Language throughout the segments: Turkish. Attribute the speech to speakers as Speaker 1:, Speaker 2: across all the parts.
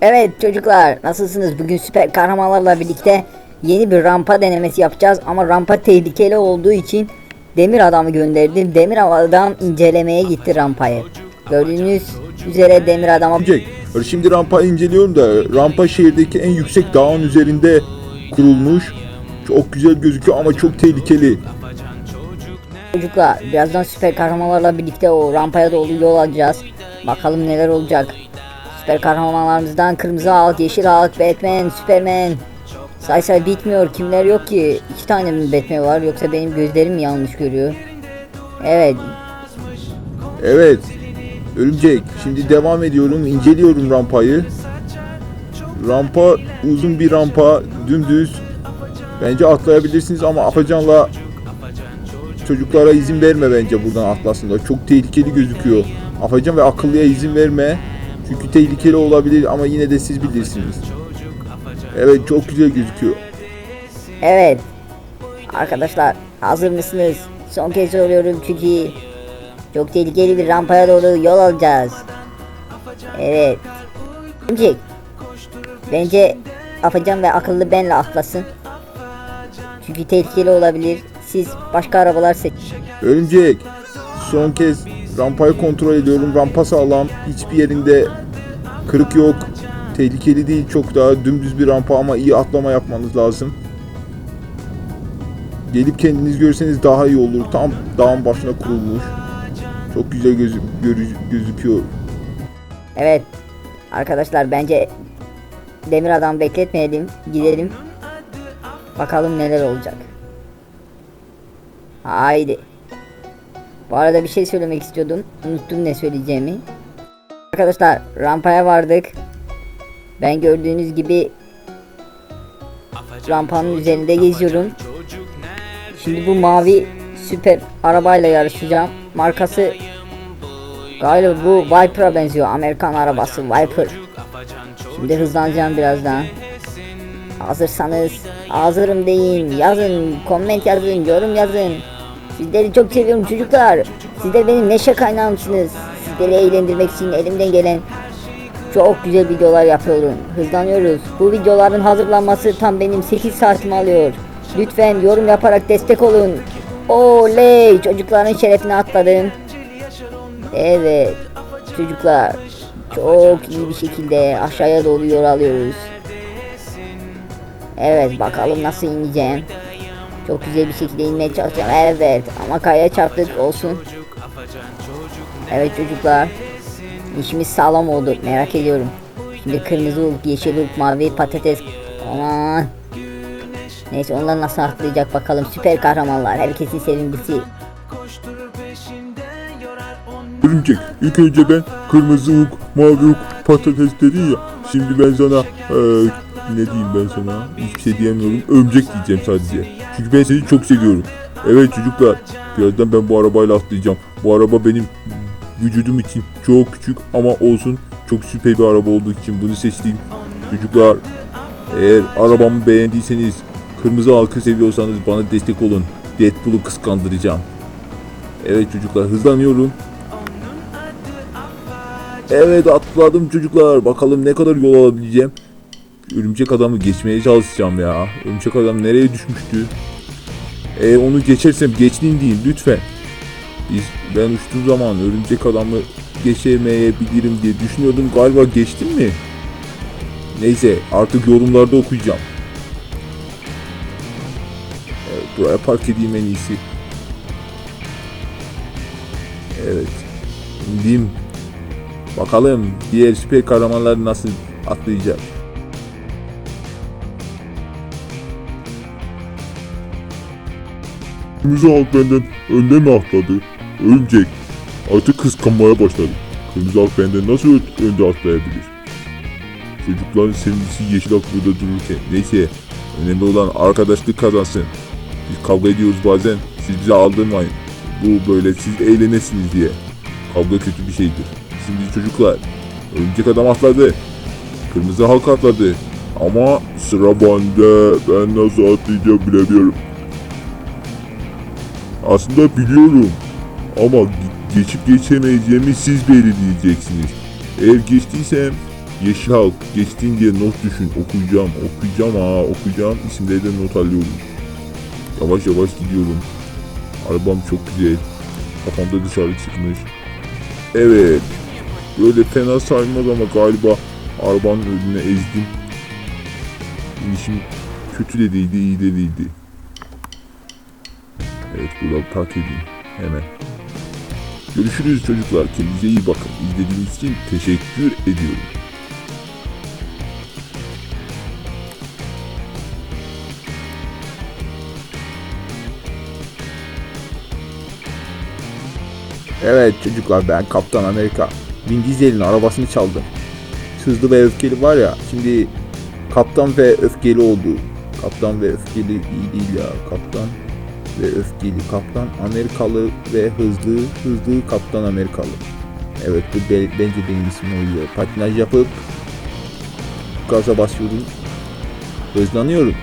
Speaker 1: Evet çocuklar nasılsınız? Bugün süper kahramanlarla birlikte yeni bir rampa denemesi yapacağız ama rampa tehlikeli olduğu için demir adamı gönderdim. Demir adam incelemeye gitti rampayı. Gördüğünüz üzere demir adama
Speaker 2: şimdi rampa inceliyorum da rampa şehirdeki en yüksek dağın üzerinde kurulmuş. Çok güzel gözüküyor ama çok tehlikeli.
Speaker 1: çocuklar birazdan süper kahramanlarla birlikte o rampaya doğru yol alacağız. Bakalım neler olacak. Süper kahramanlarımızdan Kırmızı Hulk, Yeşil Hulk, Batman, Superman. Say say bitmiyor. Kimler yok ki? İki tane mi Batman var yoksa benim gözlerim yanlış görüyor? Evet.
Speaker 2: Evet. Örümcek. Şimdi devam ediyorum. inceliyorum rampayı. Rampa uzun bir rampa. Dümdüz. Bence atlayabilirsiniz ama Afacan'la çocuklara izin verme bence buradan atlasınlar. Çok tehlikeli gözüküyor. Afacan ve akıllıya izin verme. Çünkü tehlikeli olabilir ama yine de siz bilirsiniz. Evet çok güzel gözüküyor.
Speaker 1: Evet. Arkadaşlar hazır mısınız? Son kez soruyorum çünkü çok tehlikeli bir rampaya doğru yol alacağız. Evet. Örümcek. Bence Afacan ve akıllı benle atlasın. Çünkü tehlikeli olabilir. Siz başka arabalar seçin.
Speaker 2: Örümcek. Son kez rampayı kontrol ediyorum. Rampa sağlam. Hiçbir yerinde kırık yok. Tehlikeli değil. Çok daha dümdüz bir rampa ama iyi atlama yapmanız lazım. Gelip kendiniz görseniz daha iyi olur. Tam dağın başına kurulmuş. Çok güzel gözü, görü- gözüküyor.
Speaker 1: Evet. Arkadaşlar bence Demir Adam bekletmeyelim. Gidelim. Bakalım neler olacak. Haydi. Bu arada bir şey söylemek istiyordum. Unuttum ne söyleyeceğimi. Arkadaşlar rampaya vardık. Ben gördüğünüz gibi rampanın üzerinde geziyorum. Şimdi bu mavi süper arabayla yarışacağım. Markası Galiba bu Viper'a benziyor. Amerikan arabası Viper. Şimdi hızlanacağım birazdan. Hazırsanız hazırım deyin. Yazın, comment yazın, yorum yazın. Sizleri çok seviyorum çocuklar. Sizler benim neşe kaynağımsınız. Sizleri eğlendirmek için elimden gelen çok güzel videolar yapıyorum. Hızlanıyoruz. Bu videoların hazırlanması tam benim 8 saatimi alıyor. Lütfen yorum yaparak destek olun. Oley! Çocukların şerefine atladım. Evet çocuklar çok iyi bir şekilde aşağıya doğru yol alıyoruz. Evet bakalım nasıl ineceğim. Çok güzel bir şekilde inmeye çalışacağım. Evet ama kayaya çarptık olsun. Evet çocuklar. İşimiz sağlam oldu merak ediyorum. Şimdi kırmızı ılık, yeşil ılık, mavi patates. Aman. Neyse onlar nasıl atlayacak bakalım. Süper kahramanlar. Herkesin sevimlisi.
Speaker 2: Örümcek. İlk önce ben kırmızı uk, mavi uk, patates dedin ya. Şimdi ben sana eee, ne diyeyim ben sana? Hiçbir şey diyemiyorum. Örümcek diyeceğim sadece. Çünkü ben seni çok seviyorum. Evet çocuklar. Birazdan ben bu arabayla atlayacağım. Bu araba benim vücudum için çok küçük ama olsun çok süper bir araba olduğu için bunu seçtim. Çocuklar eğer arabamı beğendiyseniz kırmızı halkı seviyorsanız bana destek olun. Deadpool'u kıskandıracağım. Evet çocuklar hızlanıyorum. Evet atladım çocuklar. Bakalım ne kadar yol alabileceğim. Örümcek adamı geçmeye çalışacağım ya. Örümcek adam nereye düşmüştü? E onu geçersem geçtiğin değil lütfen. Biz ben uçtuğum zaman örümcek adamı geçemeyebilirim diye düşünüyordum. Galiba geçtim mi? Neyse artık yorumlarda okuyacağım. Evet, buraya park edeyim en iyisi. Evet. İndim. Bakalım diğer süper kahramanlar nasıl atlayacak. Kırmızı halk benden önde mi atladı? Örümcek. Artık kıskanmaya başladım. Kırmızı halk benden nasıl önde atlayabilir? Çocukların sevgilisi yeşil halk burada dururken. Neyse. Önemli olan arkadaşlık kazansın. Biz kavga ediyoruz bazen. Siz bize aldırmayın. Bu böyle siz eğlenesiniz diye. Kavga kötü bir şeydir. Şimdi çocuklar. Örümcek adam atladı. Kırmızı halk atladı. Ama sıra bende. Ben nasıl atlayacağım bilemiyorum. Aslında biliyorum. Ama ge- geçip geçemeyeceğimi siz belirleyeceksiniz. Eğer geçtiysem
Speaker 3: Yeşil halk geçtiğin diye not düşün. Okuyacağım, okuyacağım ha, okuyacağım. İsimleri de not alıyorum. Yavaş yavaş gidiyorum. Arabam çok güzel. Kafamda dışarı çıkmış. Evet. Böyle fena saymaz ama galiba arabanın önüne ezdim. İşim kötü de değildi, iyi de değildi. Evet, burada park edeyim. Hemen. Görüşürüz çocuklar. Kendinize iyi bakın. İzlediğiniz için teşekkür ediyorum.
Speaker 2: Evet çocuklar ben Kaptan Amerika. Vin Diesel'in arabasını çaldım. Hızlı ve öfkeli var ya şimdi Kaptan ve öfkeli oldu. Kaptan ve öfkeli iyi değil ya. Kaptan ve öfkeli. Kaptan Amerikalı ve hızlı. Hızlı Kaptan Amerikalı. Evet bu be- bence benim ismim oluyor. Patinaj yapıp gaza basıyorum. Hızlanıyorum.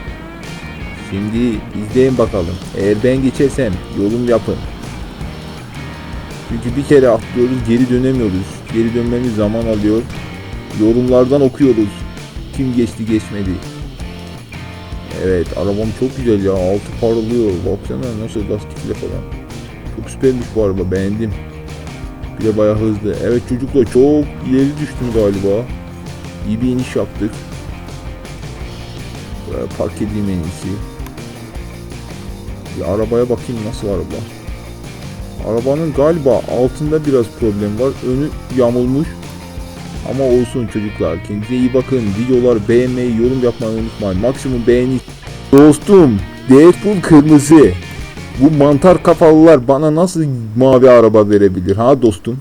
Speaker 2: Şimdi izleyin bakalım. Eğer ben geçersem yorum yapın. Çünkü bir kere atlıyoruz geri dönemiyoruz. Geri dönmemiz zaman alıyor. Yorumlardan okuyoruz. Kim geçti geçmedi. Evet arabam çok güzel ya. Altı parlıyor. Baksana nasıl lastikle falan. Çok süpermiş bu araba beğendim. Bir de bayağı hızlı. Evet çocuklar çok ileri düştüm galiba. İyi bir iniş yaptık. Böyle park edeyim en iyisi. Bir arabaya bakayım nasıl araba. Arabanın galiba altında biraz problem var. Önü yamulmuş. Ama olsun çocuklar. Kendinize iyi bakın. Videolar beğenmeyi, yorum yapmayı unutmayın. Maksimum beğeni. Dostum, Deadpool kırmızı. Bu mantar kafalılar bana nasıl mavi araba verebilir ha dostum?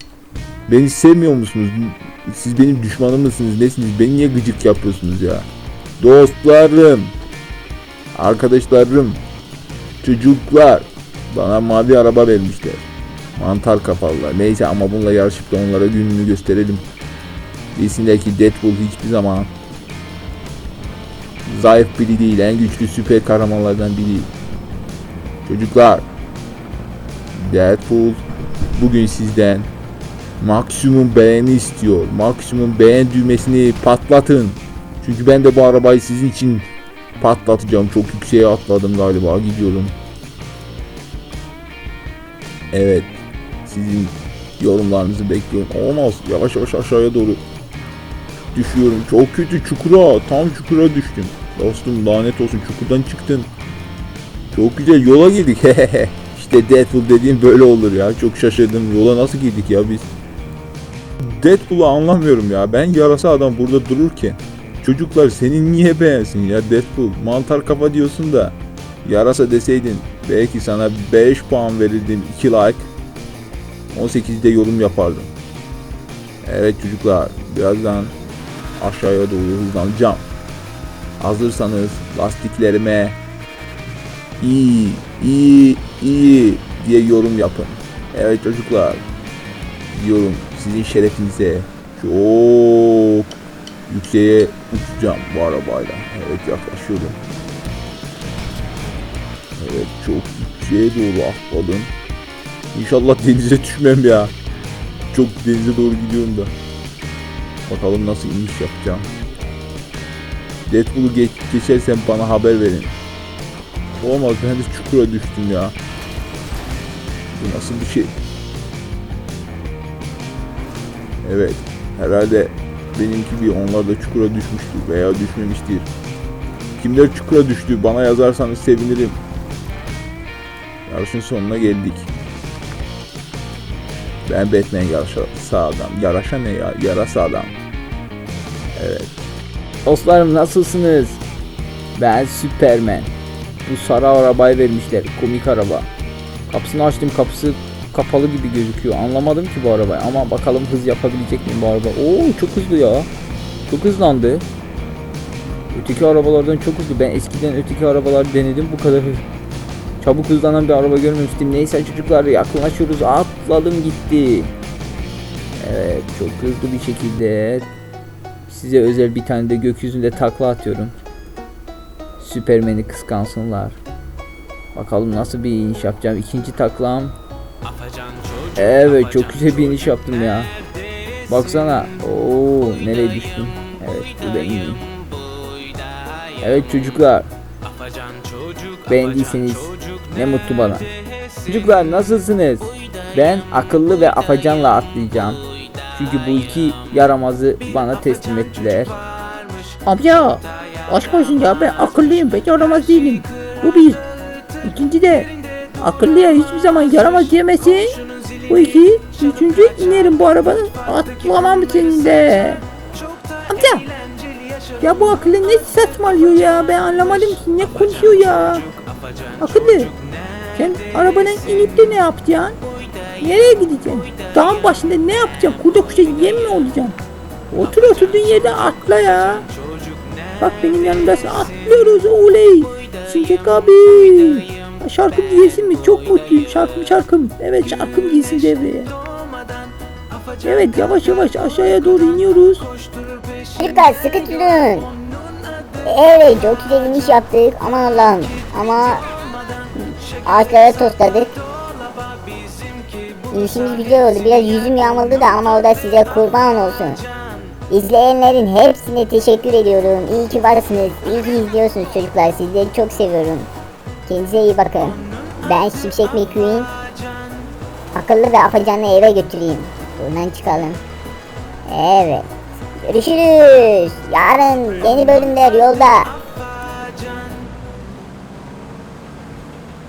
Speaker 2: Beni sevmiyor musunuz? Siz benim düşmanım mısınız? Nesiniz? Beni niye gıcık yapıyorsunuz ya? Dostlarım, arkadaşlarım, çocuklar bana mavi araba vermişler. Mantar kafalılar. Neyse ama bununla yarışıp da onlara gününü gösterelim. Bilsinler ki Deadpool hiçbir zaman zayıf biri değil. En güçlü süper kahramanlardan biri. Çocuklar. Deadpool bugün sizden maksimum beğeni istiyor. Maksimum beğen düğmesini patlatın. Çünkü ben de bu arabayı sizin için patlatacağım. Çok yükseğe atladım galiba. Gidiyorum. Evet. Sizin yorumlarınızı bekliyorum. Olmaz. Yavaş yavaş aşağıya doğru düşüyorum. Çok kötü çukura. Tam çukura düştüm. Dostum lanet olsun çukurdan çıktın. Çok güzel yola girdik. işte Deadpool dediğim böyle olur ya. Çok şaşırdım. Yola nasıl girdik ya biz? Deadpool'u anlamıyorum ya. Ben yarasa adam burada dururken çocuklar seni niye beğensin ya Deadpool? Mantar kafa diyorsun da yarasa deseydin belki sana 5 puan verirdim 2 like 18'de yorum yapardım. Evet çocuklar birazdan aşağıya doğru hızlanacağım. Hazırsanız lastiklerime iyi iyi iyi diye yorum yapın. Evet çocuklar diyorum sizin şerefinize çok yükseğe uçacağım bu arabayla. Evet yaklaşıyorum. Evet çok yükseğe doğru atladım. İnşallah denize düşmem ya. Çok denize doğru gidiyorum da. Bakalım nasıl iniş yapacağım. Deadpool'u geç, geçersem bana haber verin. Olmaz ben de çukura düştüm ya. Bu nasıl bir şey? Evet. Herhalde benim gibi onlar da çukura düşmüştür veya düşmemiştir. Kimler çukura düştü bana yazarsanız sevinirim. Yarışın sonuna geldik. Ben Batman yarasa adam. Yarasa ne ya? Yarasa adam. Evet.
Speaker 1: Dostlarım nasılsınız? Ben Superman. Bu sarı arabayı vermişler. Komik araba. Kapısını açtım kapısı kapalı gibi gözüküyor. Anlamadım ki bu arabayı ama bakalım hız yapabilecek miyim bu araba. Oo çok hızlı ya. Çok hızlandı. Öteki arabalardan çok hızlı. Ben eskiden öteki arabaları denedim bu kadar hız. Çabuk hızlanan bir araba görmemiştim. Neyse çocuklar yaklaşıyoruz. Atladım gitti. Evet çok hızlı bir şekilde Size özel bir tane de gökyüzünde takla atıyorum. Süpermen'i kıskansınlar. Bakalım nasıl bir iniş yapacağım. İkinci taklam. Evet çok güzel bir iniş yaptım ya. Baksana. Oo nereye düştüm. Evet bu benim. Evet çocuklar. Beğendiyseniz ne mutlu bana. Çocuklar nasılsınız? Ben akıllı ve afacanla atlayacağım. Çünkü bu iki yaramazı bana teslim ettiler. Amca aşk olsun ya ben akıllıyım ben yaramaz değilim. Bu bir. İkinci de akıllıya hiçbir zaman yaramaz diyemezsin. Bu iki. Üçüncü inerim bu arabanın atlamam seninle. Amca ya bu akıllı ne saçmalıyor ya ben anlamadım ki ne konuşuyor ya. Akıllı sen arabadan inip de ne yapacaksın? Nereye gideceksin? Dağın başında ne yapacaksın? Kurda kuşa yem mi olacaksın? Otur oturduğun yerde atla ya. Bak benim yanımdasın atlıyoruz oley. Şimşek abi. Şarkım giysin mi? Çok mutluyum. Şarkım şarkım. Evet şarkım giysin devreye. Evet yavaş yavaş aşağıya doğru iniyoruz.
Speaker 4: Çocuklar sıkı tutun. Evet çok güzel iniş yaptık. Aman Allah'ım. Ama ağaçlara tosladık. İnişimiz güzel oldu. Biraz yüzüm yağmurdu da ama o da size kurban olsun. İzleyenlerin hepsine teşekkür ediyorum. İyi ki varsınız. İyi ki izliyorsunuz çocuklar. Sizleri çok seviyorum. Kendinize iyi bakın. Ben Şimşek McQueen. Akıllı ve afacanlı eve götüreyim. Buradan çıkalım. Evet. Görüşürüz. Yarın yeni bölümler yolda.